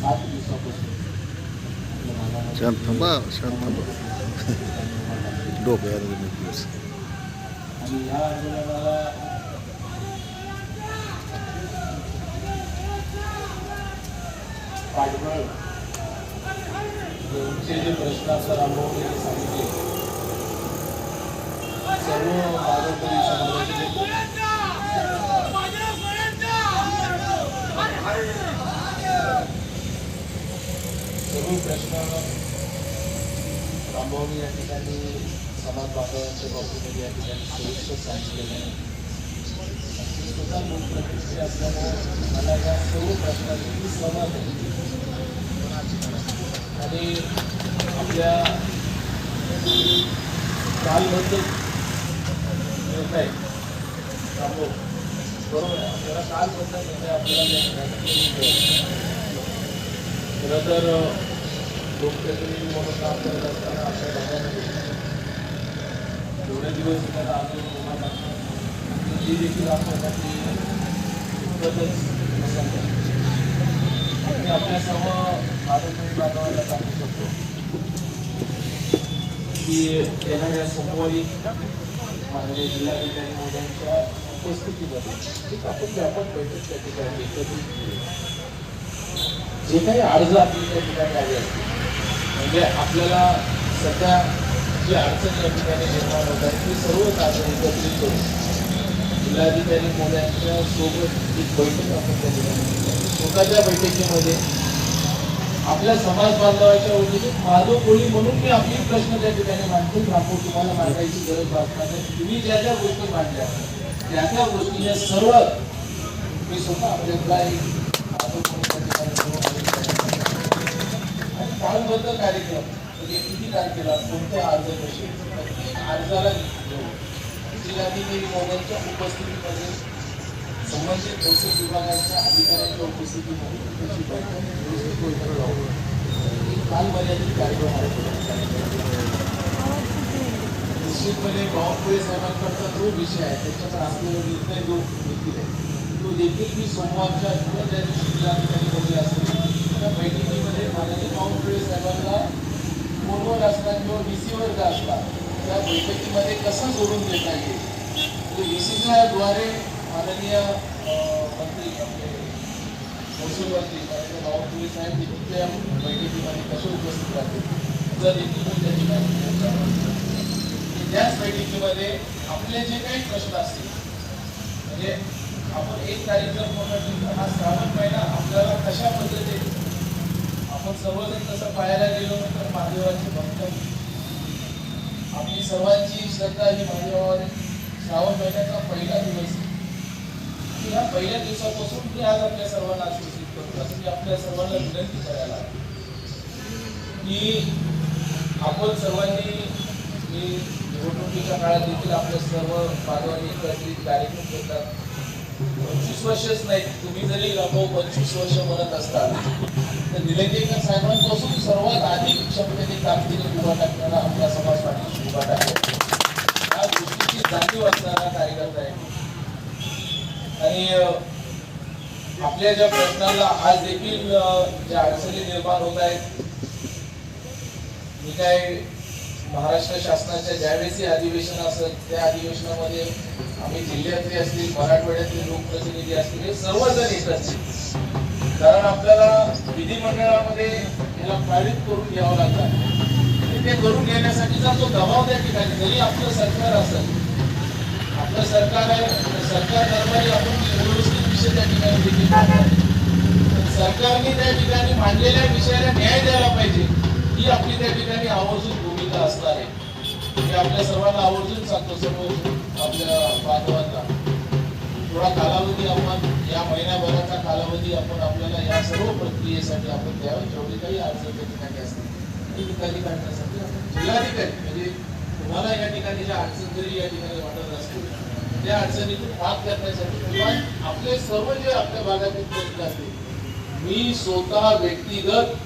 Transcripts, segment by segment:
सात दिवसापासून शांत थांबा शांत थांबा डोक्याला दिवस आणि या आंदोलनाला पाठबळ तुमचे जे सांगितले सर्व बाजूकडील प्रश्न रामभाऊने या ठिकाणी समाज बांधवांच्या बाबतीमध्ये या ठिकाणी सविस्तर सांगितलेलं आहे. मी स्वतः लोकप्रतिनिधी असल्यामुळे मला या सर्व प्रश्नांची समाज आहे. आणि आपल्या कालबद्ध निर्णय थांबव बरोबर आहे. आपल्याला कालबद्ध निर्णय आपल्याला खरं तर लोकप्रतिनिधी म्हणून काम करत असताना आपल्या भागामध्ये एवढे दिवस त्याला आंदोलन उभा टाकतात ती देखील आपल्यासाठी खूपच आपल्या सर्व भारतीय बांधवांना सांगू शकतो की येणाऱ्या सोमवारी माननीय जिल्हाधिकारी मोदयांच्या उपस्थितीमध्ये एक आपण व्यापक बैठक त्या ठिकाणी एकत्रित जे काही अर्ज आपली त्या ठिकाणी आले असतील म्हणजे आपल्याला सध्या जी अडचण या ठिकाणी निर्माण होत आहे ती सर्वच अर्ज एकत्रित करून जिल्हाधिकारी मोद्यांच्या सोबत एक बैठक आपण त्या ठिकाणी स्वतःच्या बैठकीमध्ये आपल्या समाज बांधवाच्या वतीने माधव कोळी म्हणून मी आपली प्रश्न त्या ठिकाणी मांडतो. रामपूर तुम्हाला मांडायची गरज भासणार नाही. तुम्ही ज्या ज्या गोष्टी मांडल्या त्या त्या गोष्टी या सर्व मी स्वतः आपल्याला एक माधव कोळी त्या ठिकाणी सर्व आणि कार्यक्रम. म्हणजे किती तारखेला? कोणते अर्ज कसे? अर्जाला जिल्हाधिकारी महोदयांच्या उपस्थितीमध्ये संबंधित औषध विभागाच्या अधिकाऱ्यांच्या उपस्थितीमध्ये त्याची बैठक व्यवस्थित बैठक कालमर्यादित कार्यक्रम आहे. निश्चितपणे बावनकुळे साहेबांकडचा जो विषय आहे त्याच्यावर असलेला निर्णय जो देखील आहे. तो देखील मी सोमवारच्या किंवा ज्या दिवशी जिल्हाधिकारी बोलले असतील त्या बैठकीमध्ये माननीय बावनकुळे साहेबांना फोनवर असला किंवा व्ही सीवर का असला त्या बैठकीमध्ये कसं जोडून देता येईल? म्हणजे व्ही सीच्या द्वारे माननीय मंत्री आपले महसूल मंत्री माननीय बावनकुळे साहेब देखील त्या बैठकीमध्ये कसे उपस्थित राहतील? जर देखील त्याची माहिती त्याच बैठकीमध्ये आपले जे काही प्रश्न असतील म्हणजे आपण एक तारीख जर पकडली तर हा श्रावण महिना आपल्याला कशा पद्धतीने आपण सर्वजण तसं पाहायला गेलो तर महादेवाचे भक्त. आपली सर्वांची श्रद्धा ही महादेवावर श्रावण महिन्याचा पहिला दिवस या पहिल्या दिवसापासून मी आज आपल्या सर्वांना आश्वासित करतो. असं मी आपल्या सर्वांना विनंती करायला की आपण सर्वांनी निवडणुकीच्या काळात देखील आपल्या सर्व बांधवांनी एकत्रित कार्यक्रम करतात. पंचवीस वर्षच नाही तुम्ही जरी रामभाऊ पंचवीस वर्ष म्हणत असताल तर निलंगेकर साहेबांपासून सर्वात अधिक क्षमतेने कामगिरी उभा टाकणारा आपला समाज पाठीशी उभा टाकतो. या गोष्टीची जाणीव असणारा कार्यकर्ता आहे. आणि आपल्या ज्या प्रश्नाला आज देखील ज्या अडचणी निर्माण होत आहेत मी काय महाराष्ट्र शासनाच्या ज्यावेळेस हे अधिवेशन असत त्या अधिवेशनामध्ये आम्ही जिल्ह्यातले असतील मराठवाड्यातले लोकप्रतिनिधी असतील हे सर्वजण येत असतील कारण आपल्याला विधिमंडळामध्ये याला पारित करून घ्यावं लागतं. ते करून घेण्यासाठीचा तो दबाव त्या ठिकाणी जरी आपलं सरकार असेल आपलं सरकार आहे सरकार दरबारी आपण व्यवस्थित विषय त्या ठिकाणी देखील सरकारने त्या ठिकाणी मांडलेल्या विषयाला न्याय द्यायला पाहिजे ही आपली त्या ठिकाणी आवर्जून भूमिका असणार आहे. हे आपल्या सर्वांना आवर्जून सांगतो सर्व आपल्या बांधवांना थोडा कालावधी आपण या महिन्याभराचा कालावधी आपण आपल्याला या सर्व प्रक्रियेसाठी आपण द्यावं जेवढे काही अडचण त्या ठिकाणी असतील. ती निकाली काढण्यासाठी आपण जिल्हाधिकारी म्हणजे तुम्हाला या ठिकाणी ज्या अडचण जरी या ठिकाणी वाटत असतील त्या अडचणीतून मात करण्यासाठी किंवा आपले सर्व जे आपल्या भागातील प्रश्न असतील मी स्वतः व्यक्तिगत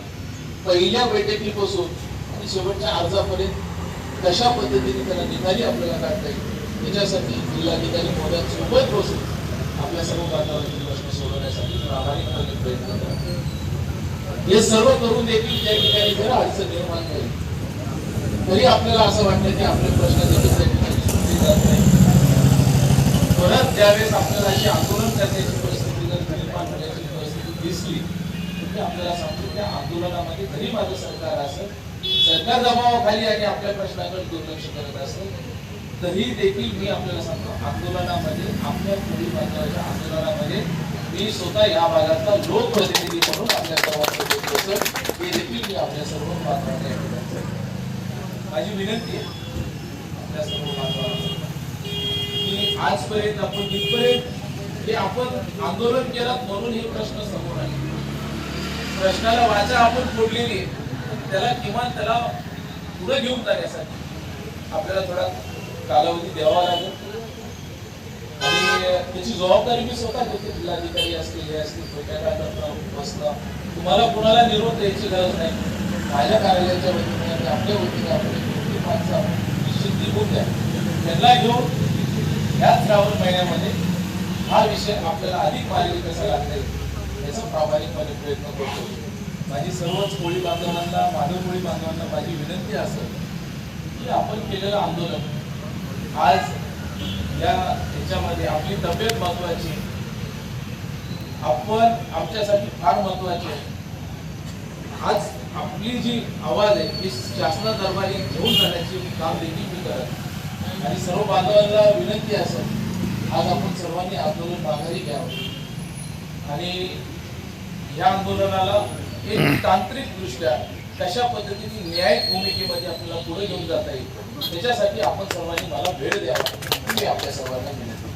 पहिल्या बैठकीपासून आणि शेवटच्या अर्जापर्यंत कशा पद्धतीने त्याला निकाली आपल्याला काढता येईल? त्याच्यासाठी जिल्हाधिकारी महोदयांसोबत बसून आपल्या सर्व बांधवांचे प्रश्न सोडवण्यासाठी प्रामाणिकपणे प्रयत्न करतो. हे सर्व करून देखील त्या ठिकाणी जर अडचण निर्माण झाली. तरी आपल्याला असं वाटतं की आपले प्रश्न देखील त्या ठिकाणी सुटले जात नाही. परत त्यावेळेस आपल्याला अशी आंदोलन करण्याची परिस्थिती जर निर्माण होण्याची परिस्थिती दिसली तर आपल्याला सांगतो त्या आंदोलनामध्ये जरी माझं सरकार असेल सरकार दबावाखाली आणि आपल्या प्रश्नाकडे दुर्लक्ष करत असेल तरी देखील मी आपल्याला सांगतो आंदोलनामध्ये आपल्या पुढील बांधवाच्या आंदोलनामध्ये मी स्वतः या भागातला लोकप्रतिनिधी म्हणून आपल्या सर्वांसोबत हे देखील मी आपल्या सर्व बांधवांना या ठिकाणी माझी विनंती आहे आपल्या सर्व बांधवांना की आजपर्यंत आपण जिथपर्यंत हे आपण आंदोलन केलात म्हणून हे प्रश्न समोर आले प्रश्नाला वाचा आपण फोडलेली आहे. त्याला किमान त्याला पुढे घेऊन जाण्यासाठी आपल्याला थोडा कालावधी द्यावा लागेल. आणि त्याची जबाबदारी मी स्वतः घेते. जिल्हाधिकारी असतील हे असतील छोट्या बसला तुम्हाला कुणाला निरोप द्यायची गरज नाही. माझ्या कार्यालयाच्या वतीने आणि आपल्या वतीने आपण मोठी माणसं निश्चित निघून द्या. त्यांना घेऊन याच श्रावण महिन्यामध्ये हा विषय आपल्याला अधिक मार्गी कसा लागता येईल याचा प्रामाणिकपणे प्रयत्न करतो. माझी सर्वच कोळी बांधवांना माधव कोळी बांधवांना माझी विनंती असेल की आपण केलेलं आंदोलन आज या ह्याच्यामध्ये आपली तब्येत महत्वाची आपण आमच्यासाठी फार महत्वाची आहे. आज आपली जी आवाज आहे ही शासना दरबारी घेऊन जाण्याची काम देखील मी करत आणि सर्व बांधवांना विनंती असेल आज आपण सर्वांनी आंदोलन माघारी घ्यावं. आणि या आंदोलनाला एक तांत्रिक दृष्ट्या कशा पद्धतीने न्यायिक भूमिकेमध्ये आपल्याला पुढे घेऊन जाता येईल? त्याच्यासाठी आपण सर्वांनी मला वेळ द्यावा. मी आपल्या सर्वांना विनंती